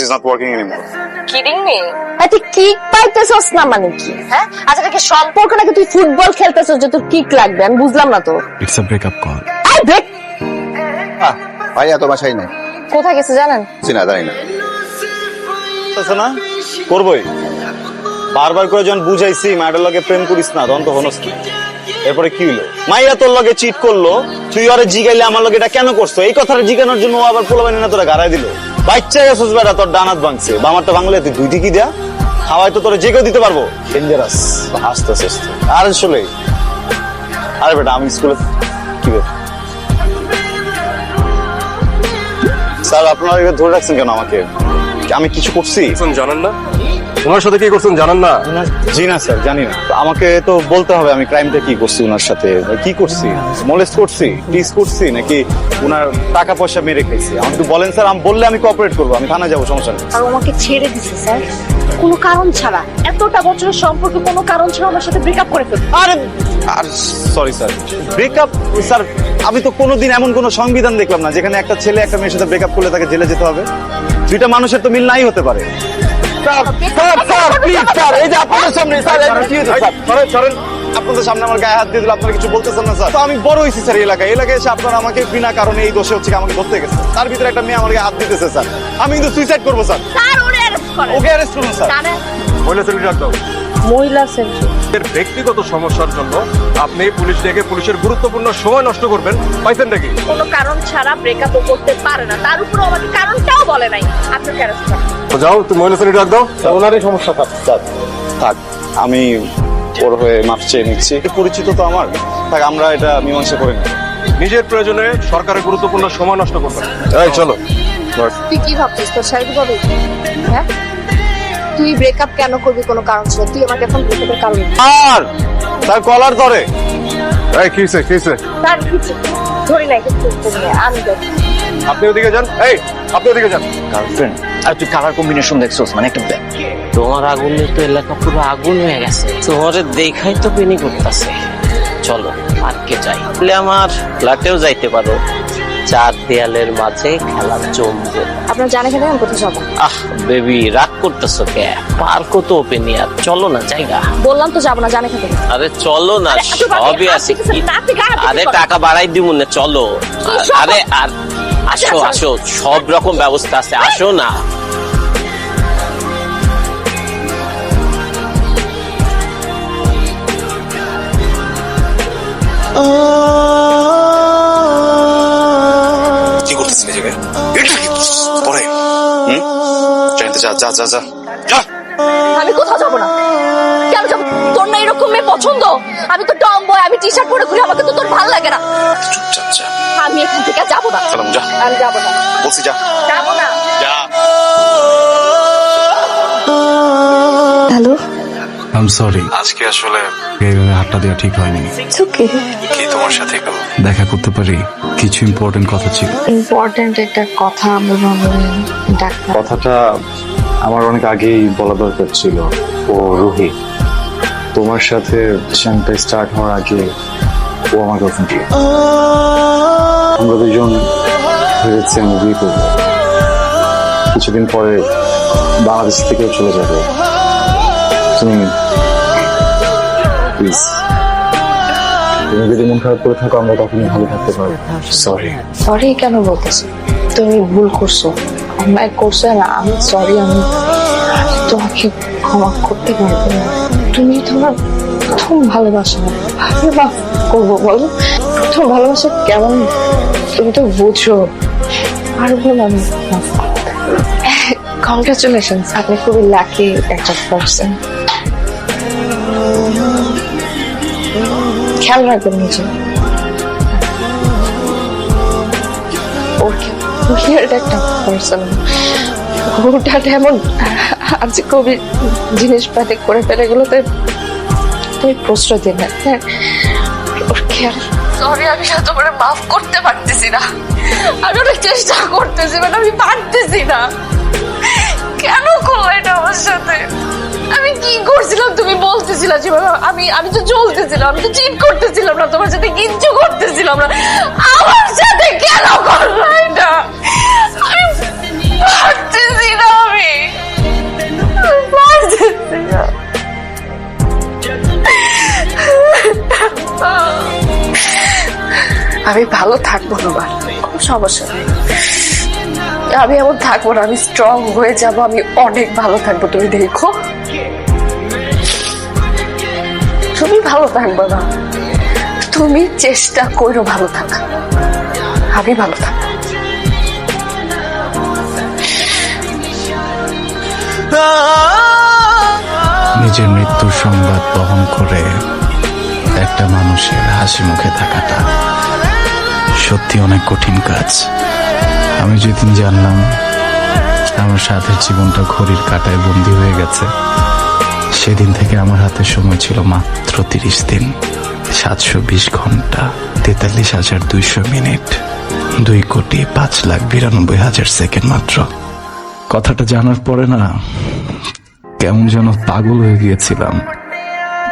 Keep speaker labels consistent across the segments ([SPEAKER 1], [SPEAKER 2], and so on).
[SPEAKER 1] It's not working anymore.
[SPEAKER 2] Kidding me
[SPEAKER 3] হ্যাঁ তুই kick পাইতেছস না মানে কি? হ্যাঁ? আচ্ছা সম্পর্ক নাকি তুই ফুটবল খেলতেছস যে তোর কিক লাগবে? আমি বুঝলাম না তো।
[SPEAKER 4] ইটস আ ব্রেকআপ কল
[SPEAKER 3] এই ব্রেক
[SPEAKER 1] আহ, ভাইয়া তো বাসায় নাই।
[SPEAKER 3] কোথায় গেছে জানেন?
[SPEAKER 1] চিনা জানি না।
[SPEAKER 5] না করবই। বারবার করে যখন বুঝাইছি মায়ের লগে প্রেম করিস না তখন তো হনস। এরপরে কি হলো মাইয়া তোর লগে চিট করল তুই আরে জিগাইলে আমার লগে এটা কেন করছ? এই কথাটা জিগানোর জন্য ও আবার পোলাবানি না তোরা গাড়াই দিল। বাচ্চা গেছিস বেটা, তোর ডানাত ভাঙছে। তুই দুই দিকই দেয়া তো যে কেউ দিতে পারব। ডেঞ্জারাস আস্তে আস্তে আর আসলে, আরে বেটা, আমি স্কুলে কি স্যার, আপনারা ধরে রাখছেন কেন আমাকে? আমি কিছু করছি?
[SPEAKER 4] জানেন না? ওনার সাথে কি করছেন জানেন না?
[SPEAKER 5] জি না স্যার জানি না। আমাকে তো বলতে হবে আমি ক্রাইমটা কি করছি ওনার সাথে? কি করছি? মোলেস্ট করছি? টিস করছি? নাকি ওনার টাকা পয়সা মেরে খাইছি? আমাকে একটু বলেন স্যার আমি বললে আমি কোঅপারেট করব আমি থানায় যাব সমস্যা নেই।
[SPEAKER 3] আর আমাকে ছেড়ে দিছে স্যার। কোনো কারণ ছাড়া এতটা বছরের সম্পর্ক কোনো কারণ ছাড়া আমার সাথে ব্রেকআপ করে ফেলছে
[SPEAKER 5] আরে আর সরি স্যার। ব্রেকআপ স্যার আমি তো কোনোদিন এমন কোনো সংবিধান দেখলাম না যেখানে একটা ছেলে একটা মেয়ের সাথে ব্রেকআপ করলে তাকে জেলে যেতে হবে। দুইটা মানুষের তো মিল নাই হতে পারে। Sir sir sir please sir এই যে আপনাদের সামনে আমার গায়ে হাত দিয়ে দিল আপনারা কিছু বলতেছেন না স্যার। তো আমি বড় হয়েছি স্যার এলাকায়। এলাকায় এসে আপনারা আমাকে বিনা কারণে এই দোষে হচ্ছে আমাকে ধরতে গেছে। তার ভিতরে একটা মেয়ে আমাকে হাত দিতেছে স্যার। আমি কিন্তু সুইসাইড করব স্যার।
[SPEAKER 3] স্যার ওরে অ্যারেস্ট
[SPEAKER 5] ওকে অ্যারেস্ট করুন স্যার।
[SPEAKER 4] মহিলা ছেলে ডাক দাও
[SPEAKER 3] মহিলা সেন্টার
[SPEAKER 4] এর ব্যক্তিগত সমস্যার জন্য আপনি পুলিশ ডেকে পুলিশের গুরুত্বপূর্ণ সময় নষ্ট করবেন। পাইছেন নাকি?
[SPEAKER 3] কোনো কারণ ছাড়া ব্রেকআপ করতে পারে না। তার উপর আমাকে কারণটাও বলে নাই। আপনাকে অ্যারেস্ট
[SPEAKER 4] যাও তুমি মহিলা ছেলে ডাক দাও। ওনারই সমস্যা থাক
[SPEAKER 5] থাক আমি ওর হয়ে মাপ চেয়ে নিচ্ছি। পরিচিত তো আমার। থাক আমরা এটা মীমাংসা করে নিই
[SPEAKER 4] নিজের প্রয়োজনে সরকারের গুরুত্বপূর্ণ সময় নষ্ট করবেন। এই চলো।
[SPEAKER 3] তুই কি ভাবছিস? তোর পাবি হ্যাঁ? তুই ব্রেকআপ কেন করবি কোনো কারণ ছিল? তুই আমাকে এখন ব্রেকআপের কারণ
[SPEAKER 5] আর তার কলার ধরে।
[SPEAKER 4] এই কিসে কিসে
[SPEAKER 3] তার কিছু ধরি নাই কিন্তু আমি দেখি
[SPEAKER 4] আপনি ওদিকে যান। এই আপনি ওদিকে যান।
[SPEAKER 6] গার্লফ্রেন্ড আর তুই কালার কম্বিনেশন দেখছোস? মানে একটা ব্যাগ
[SPEAKER 7] তোমার আগুনে তো এলাকা পুরো আগুন হয়ে গেছে। তোমার দেখাই তো পেনি করতেছে। চলো পার্কে যাই। তাহলে আমার ফ্ল্যাটেও যাইতে পারো। চার দেয়ালের মাঝে খেলা জমবে
[SPEAKER 3] আপনার জানা খেলে আমি কোথায় যাব?
[SPEAKER 7] আহ বেবি রাগ করতেছো কে? পার্কও তো ওপেন ইয়ার। চলো না জায়গা।
[SPEAKER 3] বললাম তো যাব না জানা খেতে
[SPEAKER 7] আরে চলো না
[SPEAKER 3] বাজে
[SPEAKER 7] সবই আছে। আরে টাকা বাড়াই দিব না চলো। আরে আর আসো
[SPEAKER 3] আচ্ছা।
[SPEAKER 7] আসো সব রকম ব্যবস্থা আছে। আসো না।
[SPEAKER 1] যা যা যা যা। যা।
[SPEAKER 3] আমি কোথাও যাব না। কেন যাব? তোর না এরকম মেয়ে পছন্দ? আমি তো টম বয় আমি টি শার্ট পরে ঘুরি আমাকে তো তোর ভালো লাগে না।
[SPEAKER 1] চুপচাপ যা
[SPEAKER 3] আমি এখান থেকে যাব না।
[SPEAKER 1] সালাম যা।
[SPEAKER 3] আমি যাব না।
[SPEAKER 1] বলছি যা।
[SPEAKER 3] যাব না।
[SPEAKER 1] যা।
[SPEAKER 3] হ্যালো?
[SPEAKER 4] আই এম সরি
[SPEAKER 1] আজকে আসলে
[SPEAKER 4] এইভাবে হাতটা দেওয়া ঠিক হয়নি।
[SPEAKER 3] ওকে
[SPEAKER 1] তোমার সাথে
[SPEAKER 4] দেখা করতে পারি কিছু ইম্পর্টেন্ট কথা ছিল।
[SPEAKER 8] ইম্পর্টেন্ট একটা কথা ডাক্তার।
[SPEAKER 9] কথাটা আমার অনেক আগেই বলা দরকার ছিল। ও রুহি তোমার সাথে চ্যানটা স্টার্ট হওয়ার আগে ও আমার গার্লফ্রেন্ড আমরা দুজন ভেবেছি আমি বিয়ে করব। কিছুদিন পরে বাংলাদেশ থেকেও চলে যাবে। তুমি প্লিজ তুমি যদি মন খারাপ করে থাকো আমরা তখনই ভালো থাকতে পারব সরি
[SPEAKER 8] সরি কেন বলতেছো? তুমি ভুল করছ। অন্যায় করছ না আমি সরি আমি তোমাকে ক্ষমা করতে পারব না। তুমি তোমার প্রথম ভালোবাসা মাফ করব বলো। প্রথম ভালোবাসা কেমন? তুমি তো বুঝো। আর করতে কংগ্রাচুলেশন আপনি খুবই লাকি একটা পার্সন খেয়াল রাখবেন নিজে। উইয়ার্ড একটা পার্সন ওটা এমন আজ কবি জিনিসপাতি করে ফেলে গুলোতে তুমি প্রশ্রয় দিন না। হ্যাঁ ওর খেয়াল সরি আমি তোমার মাফ করতে পারতেছি না। আমি অনেক চেষ্টা করতেছি বাট আমি পারতেছি না। কেন করল এটা আমার সাথে? আমি কি করছিলাম তুমি বলতেছিলা যে আমি আমি তো চলতেছিলাম আমি তো চিট করতেছিলাম না, তোমার সাথে কিচ্ছু করতেছিলাম না। আমার সাথে কেন করল এটা? আমি পারতেছি না আমি।
[SPEAKER 10] না আমি ভালো থাকব না খুব সমস্যা আমি এমন থাকব না, আমি স্ট্রং হয়ে যাব, আমি অনেক ভালো থাকব, তুমি দেখো। ভালো থাকবে না তুমি চেষ্টা করো ভালো থাকা। আমি ভালো থাকব
[SPEAKER 2] নিজের মৃত্যুর সংবাদ বহন করে একটা মানুষের হাসি মুখে থাকাটা সত্যি অনেক কঠিন কাজ। আমি যেদিন জানলাম আমার সাথের জীবনটা ঘড়ির কাটায় বন্দী হয়ে গেছে সেদিন থেকে আমার হাতে সময় ছিল মাত্র তিরিশ দিন। সাতশো বিশ ঘণ্টা তেতাল্লিশ হাজার দুইশো মিনিট দুই কোটি পাঁচ লাখ বিরানব্বই হাজার সেকেন্ড মাত্র। কথাটা জানার পরে না কেমন যেন পাগল হয়ে গিয়েছিলাম।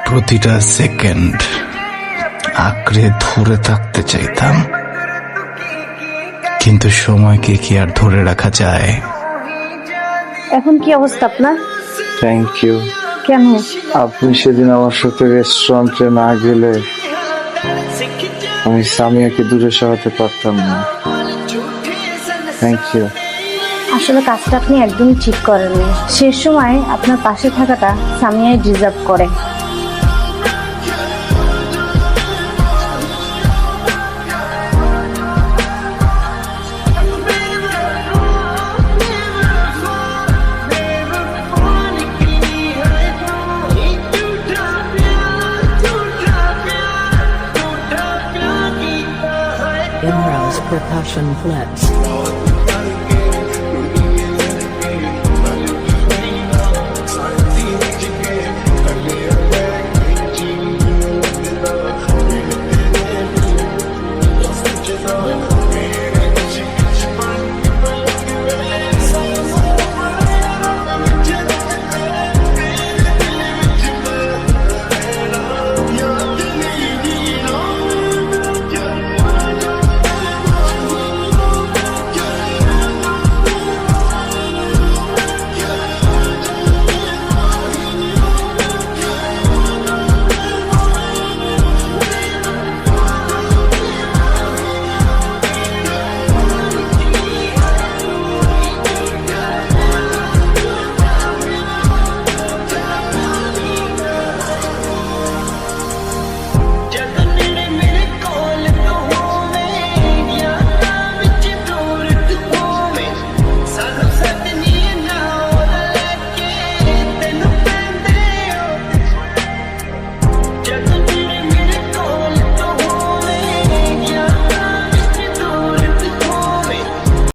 [SPEAKER 2] প্রতিটা সেকেন্ড আঁকড়ে ধরে থাকতে চাইতাম। কিন্তু সময়কে কি আর ধরে রাখা যায়?
[SPEAKER 11] এখন কি অবস্থা আপনার?
[SPEAKER 12] থ্যাংক ইউ
[SPEAKER 11] কেন?
[SPEAKER 12] আপনি সেদিন আমার সাথে রেস্টুরেন্টে না গেলে আমি সামিয়াকে দূরে সরাতে পারতাম না। থ্যাংক ইউ
[SPEAKER 11] আসলে কাজটা আপনি একদম ঠিক করেননি। শেষ সময় আপনার পাশে থাকাটা সামিয়ায় ডিজার্ভ করে।
[SPEAKER 13] Passion Flips.